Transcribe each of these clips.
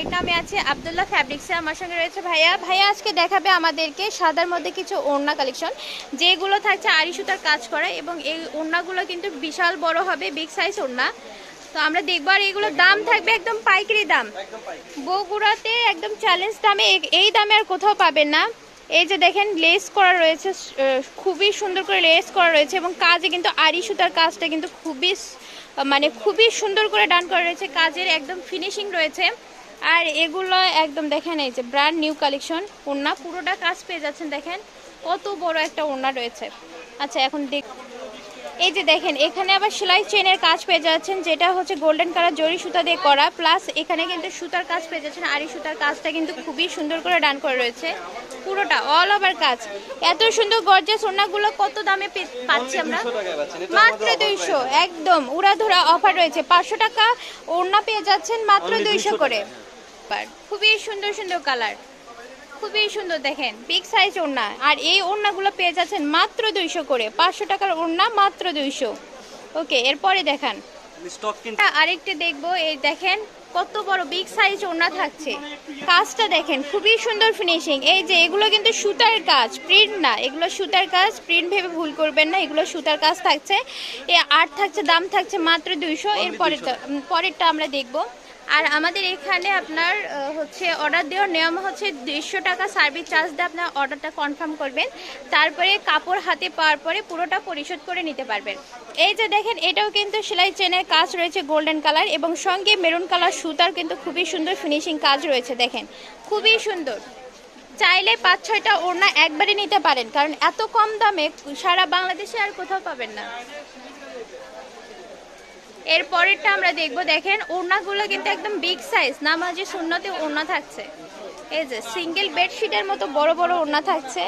Right now আমি আছি আবদুল্লাহ ফ্যাব্রিক্সে আমার সঙ্গে রয়েছে ভাইয়া। ভাইয়া, আজকে দেখাবে আমাদেরকে সাদার মধ্যে কিছু ওড়না কালেকশন যেগুলো থাকছে আড়ি সুতার কাজ করা এবং এই ওড়নাগুলো কিন্তু বিশাল বড় হবে বিগ সাইজ ওড়না। তো আমরা দেখব আর এগুলোর দাম থাকবে একদম পাইকারি দাম। বগুড়াতে একদম চ্যালেঞ্জ দামে এই দামে আর কোথাও পাবেন না। এই যে দেখেন লেস করা রয়েছে খুবই সুন্দর করে লেস করা রয়েছে এবং কাজে কিন্তু আড়ি সুতার কাজটা কিন্তু খুবই মানে খুবই সুন্দর করে ডান করা রয়েছে। কাজের একদম ফিনিশিং রয়েছে। আর এগুলো একদম দেখেন এই যে ব্র্যান্ড নিউ কালেকশন ওড়না পুরোটা কাজ পেয়ে যাচ্ছেন দেখেন কত বড় একটা ওড়না রয়েছে। আচ্ছা এখন দেখ এই যে দেখেন এখানে আবার সেলাই চেনের কাজ পেয়ে যাচ্ছেন যেটা হচ্ছে গোল্ডেন কালার জরি সুতা দিয়ে করা প্লাস এখানে কিন্তু সুতার কাজ পেয়ে যাচ্ছেন আরি সুতার কাজটা কিন্তু খুবই সুন্দর করে ডান করে রয়েছে পুরোটা অল ওভার কাজ। এত সুন্দর গর্জেস ওড়নাগুলো কত দামে পাচ্ছি আমরা? মাত্র দুইশো একদম উড়াধুরা অফার রয়েছে। পাঁচশো টাকা ওড়না পেয়ে যাচ্ছেন মাত্র দুইশো 200 করে খুবই সুন্দর সুন্দর কালার খুবই সুন্দর দেখেন। বিগ সাইজ ওড়না। আর এই ওড়নাগুলো পেয়ে যাচ্ছেন মাত্র দুইশো করে। পাঁচশো টাকার ওড়না মাত্র দুইশো। ওকে এরপরে দেখান। এটা দেখব। এই দেখেন কত বড় বিগ সাইজ ওড়না থাকছে। কাজটা দেখেন খুবই সুন্দর ফিনিশিং এই যে এগুলো কিন্তু সুতার কাজ। প্রিন্ট না এগুলো সুতার কাজ। প্রিন্ট ভেবে ভুল করবেন না এগুলো সুতার কাজ থাকছে। এ আট থাকছে দাম থাকছে মাত্র দুইশো। এর পরেরটা পরেরটা আমরা দেখব। আর আমাদের এখানে আপনার হচ্ছে অর্ডার দেওয়ার নিয়ম হচ্ছে দুইশো টাকা সার্ভিস চার্জ দিয়ে আপনার অর্ডারটা কনফার্ম করবেন। তারপরে কাপড় হাতে পাওয়ার পরে পুরোটা পরিশোধ করে নিতে পারবেন। এই যে দেখেন, এটাও কিন্তু সেলাই চেনের কাজ রয়েছে গোল্ডেন কালার এবং সঙ্গে মেরুন কালার সুতার কিন্তু খুবই সুন্দর ফিনিশিং কাজ রয়েছে, দেখেন। খুবই সুন্দর। চাইলে পাঁচ, ছয়টা ওড়না একবারে নিতে পারেন, কারণ এত কম দামে সারা বাংলাদেশে আর কোথাও পাবেন না। এর পরেরটা আমরা দেখব দেখেন ওড়নাগুলো কিন্তু একদম বিগ সাইজ নামাজি শূন্যতে ওড়না থাকছে। এই যে সিঙ্গেল বেডশিটের মতো বড় বড় ওড়না থাকছে।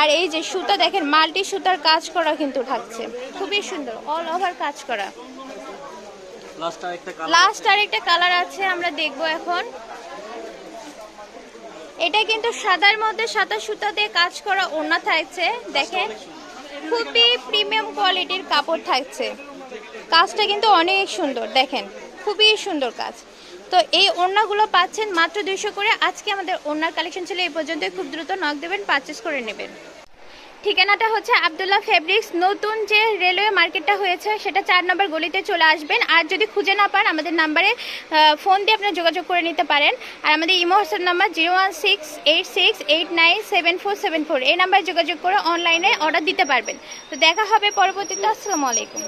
আর এই যে সুতা দেখেন মাল্টি সুতার কাজ করা কিন্তু থাকছে। খুবই সুন্দর অল ওভার কাজ করা। লাস্ট আর একটা কালার আছে। আমরা দেখব এখন। এটা কিন্তু সাদার মধ্যে সাদা সুতা দিয়ে কাজ করা ওড়না থাকছে। দেখেন খুবই প্রিমিয়াম কোয়ালিটির কাপড় থাকছে। কাজটা কিন্তু অনেক সুন্দর, দেখেন, খুবই সুন্দর কাজ। তো এই ওড়নাগুলো পাচ্ছেন মাত্র দুইশো করে। আজকে আমাদের ওড়নার কালেকশন ছিল এই পর্যন্ত খুব দ্রুত নক দেবেন পারচেস করে নেবেন। ঠিকানাটা হচ্ছে আবদুল্লাহ ফেব্রিক্স নতুন যে রেলওয়ে মার্কেটটা হয়েছে, সেটা চার নম্বর গলিতে চলে আসবেন। আর যদি খুঁজে না পান, আমাদের নাম্বারে ফোন দিয়ে আপনারা যোগাযোগ করে নিতে পারেন। আর আমাদের imo WhatsApp number zero one six eight six eight nine seven four seven four এই নাম্বারে যোগাযোগ করে অনলাইনে অর্ডার দিতে পারবেন। তো দেখা হবে পরবর্তীতে। আসসালামু আলাইকুম।